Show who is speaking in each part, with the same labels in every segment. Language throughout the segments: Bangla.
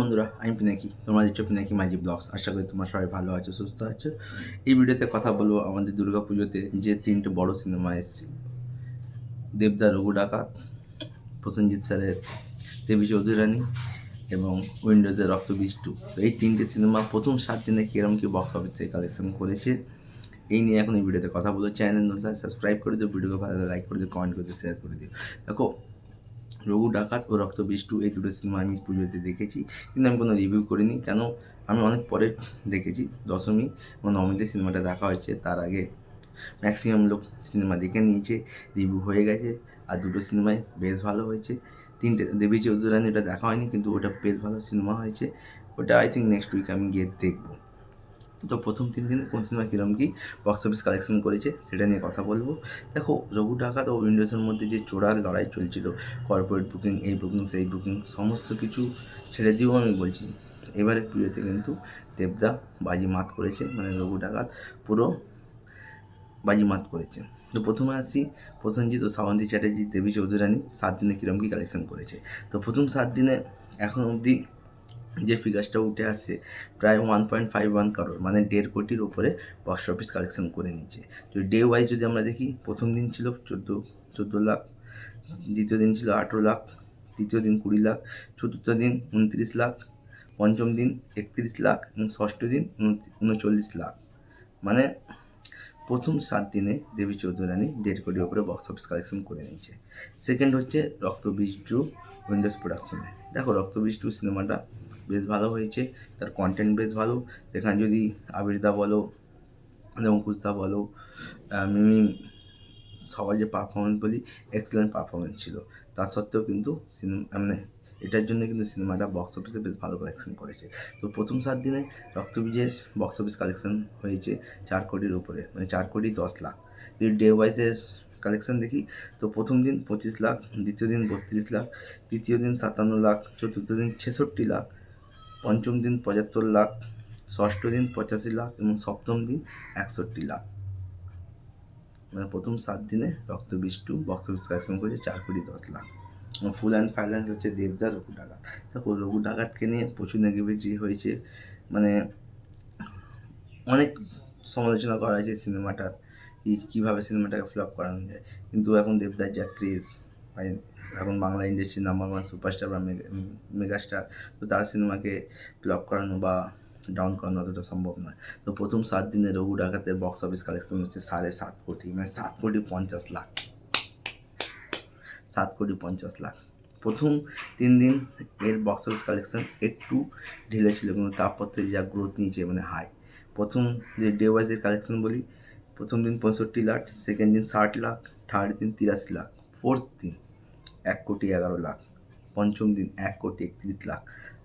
Speaker 1: বন্ধুরা আমি পিনাকি তোমরা দিচ্ছ পিনাকি মাইজি ব্লগস আশা করি তোমরা সবাই ভালো আছো, সুস্থ আছো। এই ভিডিওতে কথা বলব আমাদের দুর্গা পুজোতে যে তিনটে বড় সিনেমা এসেছে। দেবদা রঘু ডাকাত, প্রসেনজিৎ স্যারের দেবী চৌধুরী রানী এবং উইন্ডোজের রক্ত বিষ্টু। এই তিনটে সিনেমা প্রথম সাত দিনে কিরম কী বক্স অফিস থেকে কালেকশন করেছে, এই নিয়ে এখন এই ভিডিওতে কথা বলব। চ্যানেল নতুন সাবস্ক্রাইব করে দিও, ভিডিওকে ভালো লাইক করে দিও কমেন্ট করে দিও শেয়ার করে দিও। দেখো রঘু ডাকাত ও রক্ত বিষ্টু এই দুটো সিনেমা আমি পুজোতে দেখেছি। কিন্তু আমি কোনো রিভিউ করিনি, কেন? আমি অনেক পরে দেখেছি, দশমী এবং নবমীতে সিনেমাটা দেখা হয়েছে, তার আগে ম্যাক্সিমাম লোক সিনেমা দেখে নিয়েছে রিভিউ হয়ে গেছে, আর দুটো সিনেমায় বেশ ভালো হয়েছে। তিনটে দেবী চৌধুরানী ওটা দেখা হয়নি, কিন্তু ওটা বেশ ভালো সিনেমা হয়েছে। ওটা আই থিঙ্ক নেক্সট উইক আমি গিয়ে দেখব। তো প্রথম তিন দিনে কোন সিনেমা কীরকম কী বক্স অফিস কালেকশন করেছে সেটা নিয়ে কথা বলব। দেখো, রঘু ডাকাত ও উইন্ডোজের মধ্যে যে চোরার লড়াই চলছিল কর্পোরেট বুকিং এই বুকিং সেই বুকিং সমস্ত কিছু ছেড়ে দিয়েও আমি বলছি। এবারে পুজোতে কিন্তু দেবদা বাজি মাত করেছে মানে রঘু ডাকাত পুরো বাজি মাত করেছে। তো প্রথমে আসি প্রসেনজিৎ ও শ্রাবন্তী চ্যাটার্জি, দেবী চৌধুরানী, সাত দিনে কীরকম কী কালেকশন করেছে। তো প্রথম সাত দিনে এখন অবধি যে ফিগার্সটা উঠে আসছে, প্রায় ওয়ান পয়েন্ট ফাইভ ওয়ান কারোর মানে দেড় কোটির ওপরে বক্স অফিস কালেকশন করে নিচ্ছে তো ডে ওয়াইজ যদি আমরা দেখি, প্রথম দিন ছিল চোদ্দ চোদ্দ লাখ, দ্বিতীয় দিন ছিল আঠেরো লাখ, তৃতীয় দিন কুড়ি লাখ, চতুর্থ দিন উনত্রিশ লাখ, পঞ্চম দিন একত্রিশ লাখ, এবং ষষ্ঠ দিন উনচল্লিশ লাখ। মানে প্রথম সাত দিনে দেবী চৌধুরানী দেড় কোটির ওপরে বক্স অফিস কালেকশন করে নিয়েছে। সেকেন্ড হচ্ছে রক্ত বিষ্টু উইন্ডোজ প্রোডাকশনে দেখো রক্ত বিষ্টু সিনেমাটা বেশ ভালো হয়েছে, তার কন্টেন্ট বেশ ভালো। এখানে যদি আবিরদা বলো অঙ্কুশদা বলো মিমি সবার যে পারফরমেন্স বলি এক্সেলেন্ট পারফরমেন্স ছিল। তা সত্ত্বেও কিন্তু সিনেমা মানে এটার জন্য কিন্তু সিনেমাটা বক্স অফিসে বেশ ভালো কালেকশন করেছে। তো প্রথম সাত দিনে রক্তবীজের বক্স অফিস কালেকশন হয়েছে চার কোটির উপরে মানে চার কোটি দশ লাখ। যদি ডে ওয়াইজের কালেকশন দেখি, তো প্রথম দিন পঁচিশ লাখ, দ্বিতীয় দিন বত্রিশ লাখ, তৃতীয় দিন সাতান্ন লাখ, চতুর্থ দিন ছেষট্টি লাখ পঞ্চম দিন পঁচাত্তর লাখ, ষষ্ঠ দিন পঁচাশি লাখ এবং সপ্তম দিন একষট্টি লাখ। মানে প্রথম সাত দিনে রক্ত বিষ্টু বক্স অফিস কালেকশন করেছে চার কোটি দশ লাখ। ফুল অ্যান্ড ফাইন্যান্স হচ্ছে দেবদা রঘু ডাকাত। দেখো, রঘু ডাকাতকে নিয়ে প্রচুর নেগেটিভিটি হয়েছে। মানে অনেক সমালোচনা করা হয়েছে সিনেমাটার কীভাবে সিনেমাটাকে ফ্লপ করানো যায়। কিন্তু এখন দেবদার যা ক্রেজ এখন বাংলা ইন্ডাস্ট্রির নাম্বার ওয়ান সুপারস্টার বা মেগাস্টার তো তার সিনেমাকে ফ্লপ করানো বা ডাউন করানো অতটা সম্ভব নয়। তো প্রথম সাত দিনে রঘু ডাকাতের বক্স অফিস কালেকশন হচ্ছে সাড়ে সাত কোটি মানে সাত কোটি পঞ্চাশ লাখ। সাত কোটি পঞ্চাশ লাখ। প্রথম তিন দিন এর বক্স অফিস কালেকশন একটু ঢিলে ছিল কিন্তু তারপর থেকে যা গ্রোথ নিয়েছে মানে হাই প্রথম যে ডে ওয়াইজের কালেকশন বলি, প্রথম দিন পঁয়ষট্টি লাখ সেকেন্ড দিন ষাট লাখ থার্ড দিন তিরাশি লাখ ফোর্থ দিন এক কোটি এগারো লাখ, পঞ্চম দিন এক কোটি একত্রিশ লাখ,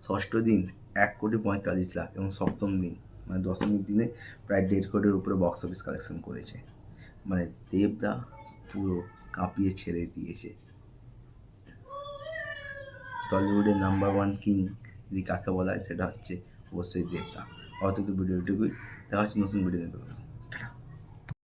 Speaker 1: ষষ্ঠ দিন এক কোটি পঁয়তাল্লিশ লাখ এবং সপ্তম দিন মানে দশমীর দিনে প্রায় দেড় কোটির উপরে বক্স অফিস কালেকশন করেছে। মানে দেবদা পুরো কাঁপিয়ে ছেড়ে দিয়েছে। টলিউডের নাম্বার ওয়ান কিং যদি কাকে বলা হয়? সেটা হচ্ছে অবশ্যই দেবদা। অত ভিডিওটুকুই। দেখা হচ্ছে নতুন ভিডিও নিতে